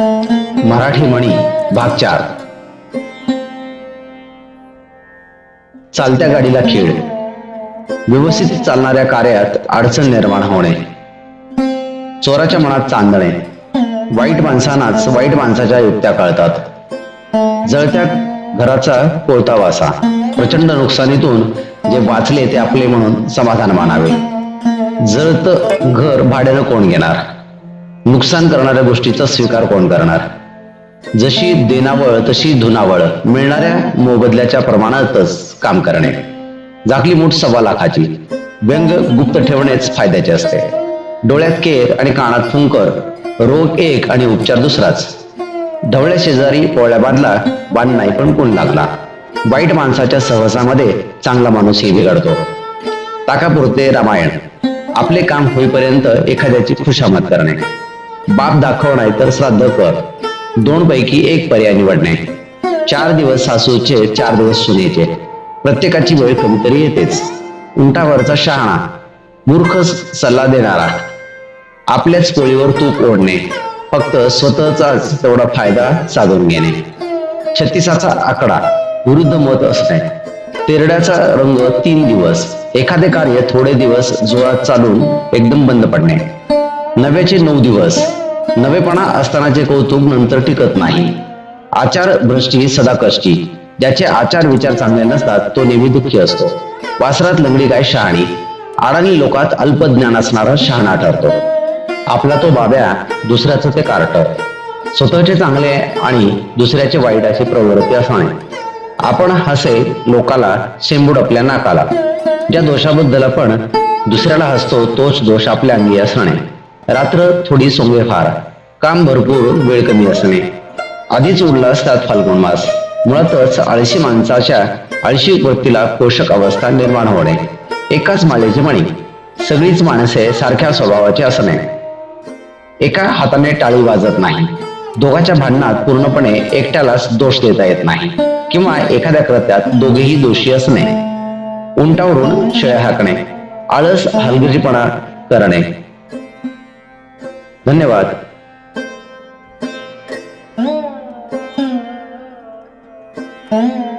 मराठी म्हणी भाग चार चालत्या गाडीला खेळ. व्यवस्थित चालणाऱ्या कार्यात अडचण निर्माण होणे. चोराच्या मनात चांदणे. वाईट माणसांनाच वाईट माणसाच्या युक्त्या कळतात. जळत्या घराचा कोळता वासा. प्रचंड नुकसानीतून जे वाचले ते आपले म्हणून समाधान मानावे. जळत घर भाड्यानं कोण घेणार? नुकसान करणाऱ्या गोष्टीचा स्वीकार कोण करणार? जशी देनावळ तशी धुनावळ मिळणाऱ्या मोबदल्याच्या प्रमाणातच काम करणे. झाकली मूठ सव्वा लाखाची. व्यंग गुप्त ठेवणेच फायद्याचे असते. डोळ्यात केर आणि कानात फुंकर. रोग एक आणि उपचार दुसराच. ढवळ्या शेजारी पोळ्या बांधला बांध नाही पण कोण लागला. वाईट माणसाच्या सहवासामध्ये चांगला माणूसही बिघडतो. ताकापुरते रामायण. आपले काम होईपर्यंत एखाद्याची खुशामत करणे. बाप दाखव नाही तर श्राद्ध कर. दोन पैकी एक पर्याय निवडणे. चार दिवस सासूचे चार दिवस सुनेचे प्रत्येकाची वेळ कधीतरी येतेच. उंटावरचा शहाणा मूर्ख सल्ला देणारा. आपल्याच पोळीवर तूप ओढणे. फक्त स्वतःचाच तेवढा फायदा साधून घेणे. छत्तीसाचा आकडा विरुद्ध मत असणे. तेरड्याचा रंग तीन दिवस. एखादे कार्य थोडे दिवस जोरात चालून एकदम बंद पडणे. नव्याचे नऊ दिवस. नवेपणा असतानाचे कौतुक नंतर टिकत नाही. आचार भ्रष्टी सदा कष्टी ज्याचे आचार विचार चांगले नसतात तो नेहमी दुःखी असतो. वासरात लंगडी गाय शहाणी. आडाणी लोकात अल्पज्ञान असणारा शहाणा ठरतो. आपला तो बाब्या दुसऱ्याचं ते कार्ट स्वतःचे चांगले आणि दुसऱ्याचे वाईट अशी प्रवृत्ती असणे आपण हसे लोकाला शेंबूड आपल्या नाकाला. ज्या दोषाबद्दल आपण दुसऱ्याला हसतो तोच दोष आपल्या अंगी असणे. रात्र थोडी सोंगे फार. काम भरपूर वेळ कमी असणे. आधीच उरला असतात फाल्गुन मास. मुळातच आळशी माणसाच्या आळशी वृत्तीला पोषक अवस्था निर्माण होणे. एकाच माळेची म्हणे. सगळीच माणसे सारख्या स्वभावाची असणे. एका हाताने टाळी वाजत नाही. दोघांच्या भांडणात पूर्णपणे एकट्यालाच दोष देता येत नाही. किंवा एखाद्या कृत्यात दोघेही दोषी असणे. उंटावरून शेळ्या हाकणे. आळस हलगर्जीपणा करणे. धन्यवाद Mm-hmm.